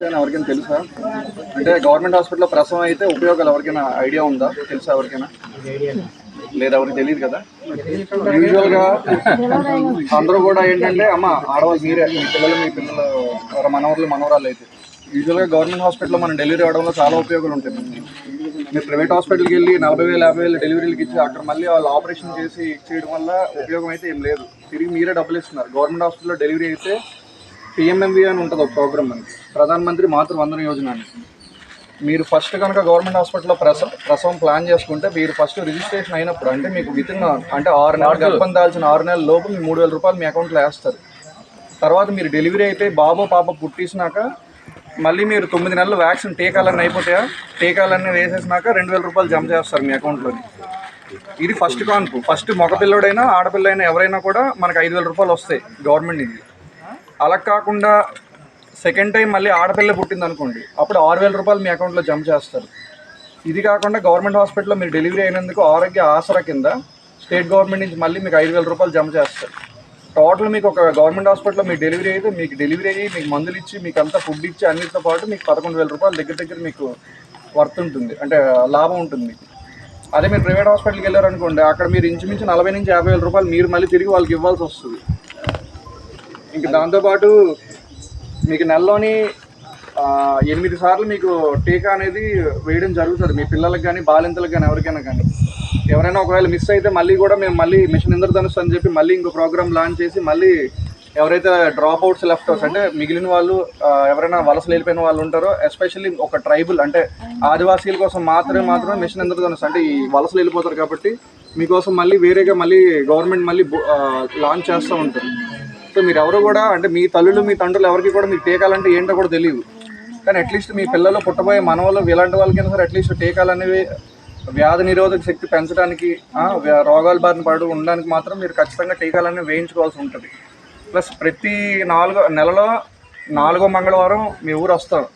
ఎవరికైనా తెలుసా? అంటే గవర్నమెంట్ హాస్పిటల్లో ప్రసవం అయితే ఉపయోగాలు ఎవరికైనా ఐడియా ఉందా? తెలుసా ఎవరికైనా? లేదా ఎవరికి తెలియదు కదా? యూజువల్గా అందరూ కూడా ఏంటంటే అమ్మ ఆడవాళ్ళు మీరే మీ పిల్లలు మీ పిల్లలు మనవరులు మనవరాలు అయితే. యూజువల్గా గవర్నమెంట్ హాస్పిటల్లో మనం డెలివరీ అవ్వడంలో చాలా ఉపయోగాలు ఉంటాయి మనకి. మీరు ప్రైవేట్ హాస్పిటల్కి వెళ్ళి నలభై వేలు యాభై వేలు డెలివరీలకి ఇచ్చి అక్కడ మళ్ళీ వాళ్ళు ఆపరేషన్ చేసి ఇచ్చేయడం వల్ల ఉపయోగం అయితే ఏం లేదు. తిరిగి మీరే డబ్బులు ఇస్తున్నారు. గవర్నమెంట్ హాస్పిటల్లో డెలివరీ అయితే పిఎంఎంవి అని ఉంటుంది ఒక ప్రోగ్రామ్ మనకి. ప్రధాన మంత్రి మాతృ వందన యోజన అని. మీరు ఫస్ట్ కనుక గవర్నమెంట్ హాస్పిటల్లో ప్రసవ ప్రసవం ప్లాన్ చేసుకుంటే మీరు ఫస్ట్ రిజిస్ట్రేషన్ అయినప్పుడు అంటే మీకు విత్ ఇన్ అంటే ఆరు నెలలు గర్భం దాల్చిన ఆరు నెలల లోపు మీ మూడు వేల రూపాయలు మీ అకౌంట్లో వేస్తారు. తర్వాత మీరు డెలివరీ అయిపోయి బాబు పాప పుట్టేసినాక మళ్ళీ మీరు తొమ్మిది నెలలు వ్యాక్సిన్ టీకాలన్నీ అయిపోతాయా? టీకాలన్నీ వేసేసినాక రెండు వేల రూపాయలు జమ చేస్తారు మీ అకౌంట్లోని ఇది ఫస్ట్ కాన్పు. ఫస్ట్ మగపిల్లడైనా ఆడపిల్లైనా ఎవరైనా కూడా మనకు ఐదు వేల రూపాయలు వస్తాయి గవర్నమెంట్ నుంచి అలా కాకుండా సెకండ్ టైం మళ్ళీ ఆడపిల్ల పుట్టింది అనుకోండి అప్పుడు ఆరు వేల రూపాయలు మీ అకౌంట్లో జమ చేస్తారు. ఇది కాకుండా గవర్నమెంట్ హాస్పిటల్లో మీరు డెలివరీ అయినందుకు ఆరోగ్య ఆసరా కింద స్టేట్ గవర్నమెంట్ నుంచి మళ్ళీ మీకు ఐదు వేల రూపాయలు జమ చేస్తారు. టోటల్ మీకు ఒక గవర్నమెంట్ హాస్పిటల్లో మీకు డెలివరీ అయితే మీకు డెలివరీ అయ్యి మీకు మందులు ఇచ్చి మీకు అంతా ఫుడ్ ఇచ్చి అన్నిటితో పాటు మీకు పదకొండు వేల రూపాయలు దగ్గర దగ్గర మీకు వర్త్ ఉంటుంది. అంటే లాభం ఉంటుంది. మీకు అదే మీరు ప్రైవేట్ హాస్పిటల్కి వెళ్ళారనుకోండి అక్కడ మీరు ఇంచుమించు నలభై నుంచి యాభై వేల రూపాయలు మీరు మళ్ళీ తిరిగి వాళ్ళకి ఇవ్వాల్సి వస్తుంది. ఇంక దాంతోపాటు మీకు నెలలోని ఎనిమిది సార్లు మీకు టీకా అనేది వేయడం జరుగుతుంది. మీ పిల్లలకు కానీ బాలింతలకు కానీ ఎవరికైనా కానీ. ఎవరైనా ఒకవేళ మిస్ అయితే మళ్ళీ కూడా మేము మళ్ళీ మిషన్ ఇంద్రధనుష్ అని చెప్పి మళ్ళీ ఇంకో ప్రోగ్రామ్ లాంచ్ చేసి మళ్ళీ ఎవరైతే డ్రాప్ అవుట్స్ లెఫ్ట్ అవుట్స్ అంటే మిగిలిన వాళ్ళు ఎవరైనా వలసలు వెళ్ళిపోయిన వాళ్ళు ఉంటారో ఎస్పెషల్లీ ఒక ట్రైబుల్ అంటే ఆదివాసీల కోసం మాత్రమే మాత్రమే మిషన్ ఇంద్రధనుష్ అంటే ఈ వలసలు వెళ్ళిపోతారు కాబట్టి మీకోసం మళ్ళీ వేరేగా మళ్ళీ గవర్నమెంట్ మళ్ళీ లాంచ్ చేస్తూ ఉంటుంది సో మీరు ఎవరు కూడా అంటే మీ తల్లులు మీ తండ్రులు ఎవరికి కూడా మీకు టీకాలంటే ఏంటో కూడా తెలియదు. కానీ అట్లీస్ట్ మీ పిల్లలు పుట్టబోయే మనవలు ఇలాంటి వాళ్ళకైనా సరే అట్లీస్ట్ టీకాలు అనేవి వ్యాధి నిరోధక శక్తి పెంచడానికి రోగాలు రోగాల బారిన పడు ఉండడానికి మాత్రం మీరు ఖచ్చితంగా టీకాలన్నీ వేయించుకోవాల్సి ఉంటుంది. ప్లస్ ప్రతి నాలుగో నెలలో నాలుగో మంగళవారం మీ ఊరు వస్తారు